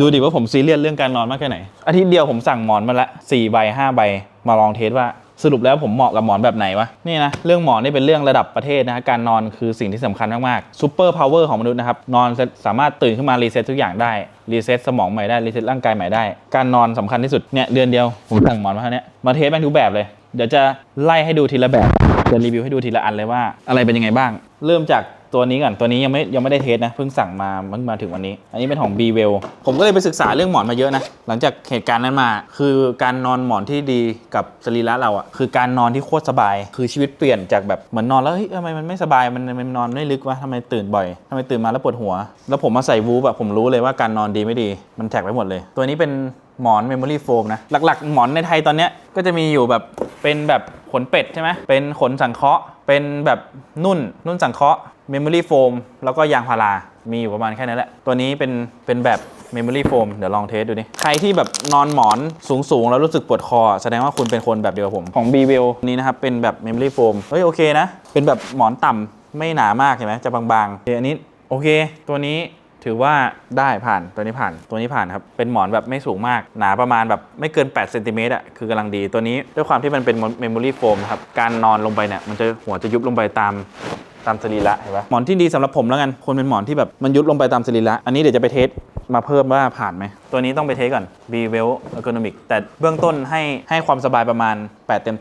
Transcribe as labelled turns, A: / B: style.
A: ดูดิว่าผมซีเรียสเรื่องการนอนมากแค่ไหน อาทิตย์เดียวผมสั่งหมอนมาละ4ใบ5ใบ มาลองเทสว่าสรุปแล้วผมเหมาะกับหมอนแบบไหนวะ นี่นะ เรื่องหมอนนี่เป็นเรื่องระดับประเทศนะฮะการนอนคือสิ่งที่สำคัญมากๆซูเปอร์พาวเวอร์ของมนุษย์นะครับ นอนสามารถตื่นขึ้นมารีเซ็ตทุกอย่างได้ รีเซ็ตสมองใหม่ได้ รีเซ็ตร่างกายใหม่ได้ การนอนสำคัญที่สุด เนี่ยเดือนเดียว ผมสั่งหมอนมาเท่านี้มาเทสแม่งทุกแบบเลย เดี๋ยวจะไล่ให้ดูทีละแบบ จะรีวิวให้ดูทีละอันเลยว่า อะไรเป็นยังไงบ้าง เริ่มจากตัวนี้ก่อน ตัวนี้ยังไม่ยังไม่ได้เทสนะ เพิ่งสั่งมาเพิ่งมาถึงวันนี้ อันนี้เป็นของ b w e l l ผมก็เลยไปศึกษาเรื่องหมอนมาเยอะนะ หลังจากเหตุการณ์นั้นมา คือการนอนหมอนที่ดีกับสรีระเราอะคือการนอนที่โคตรสบาย คือชีวิตเปลี่ยนจากแบบเหมือนนอนแล้วเฮ้ยทำไมมันไม่สบาย มันมันนอนไม่ลึกวะทำไมตื่นบ่อยทำไมตื่นมาแล้วปวดหัว แล้วผมมาใส่วูฟอะผมรู้เลยว่าการนอนดีไม่ดี มันแท็กไปหมดเลย ตัวนี้เป็นหมอน Memory Foam นะ หลักๆ หมอนในไทยตอนเนี้ยก็จะมีอยู่แบบเป็นแบบ ขนเป็ดใช่ไหมเป็นขนสังเคราะห์ เป็นแบบนุ่น นุ่นสังเคราะห์ Memory Foam แล้วก็ยางพารา มีอยู่ประมาณแค่นั้นแหละ ตัวนี้เป็นเป็นแบบ Memory Foam เดี๋ยวลองเทสดูดิ ใครที่แบบนอนหมอนสูงๆ แล้วรู้สึกปวดคอ แสดงว่าคุณเป็นคนแบบเดียวกับผม ของ b w e l l นี้นะครับ เป็นแบบ Memory Foam เฮ้ย โอเคนะ เป็นแบบหมอนต่ำไม่หนามากใช่ไหมจะบางๆโอเคอันนี้โอเค ตัวนี้ ถือว่าได้ผ่านตัวนี้ผ่านตัวนี้ผ่านครับ เป็นหมอนแบบไม่สูงมาก หนาประมาณแบบไม่เกิน8เซนติเมตรอะคือกำลังดีตัวนี้ด้วยความที่มันเป็นเมมโมรี่โฟมครับ การนอนลงไปเนี่ยมันจะหัวจะยุบลงไปตามตามสรีระเห็นปะหมอนที่ดีสำหรับผมแล้วกันคนเป็นหมอนที่แบบมันยุบลงไปตามสรีระอันนี้เดี๋ยวจะไปเทสมาเพิ่มว่าผ่านไหม ตัวนี้ต้องไปเทสก่อน B Well Ergonomic แต่เบื้องต้นให้ให้ความสบายประมาณ 8 เต็ม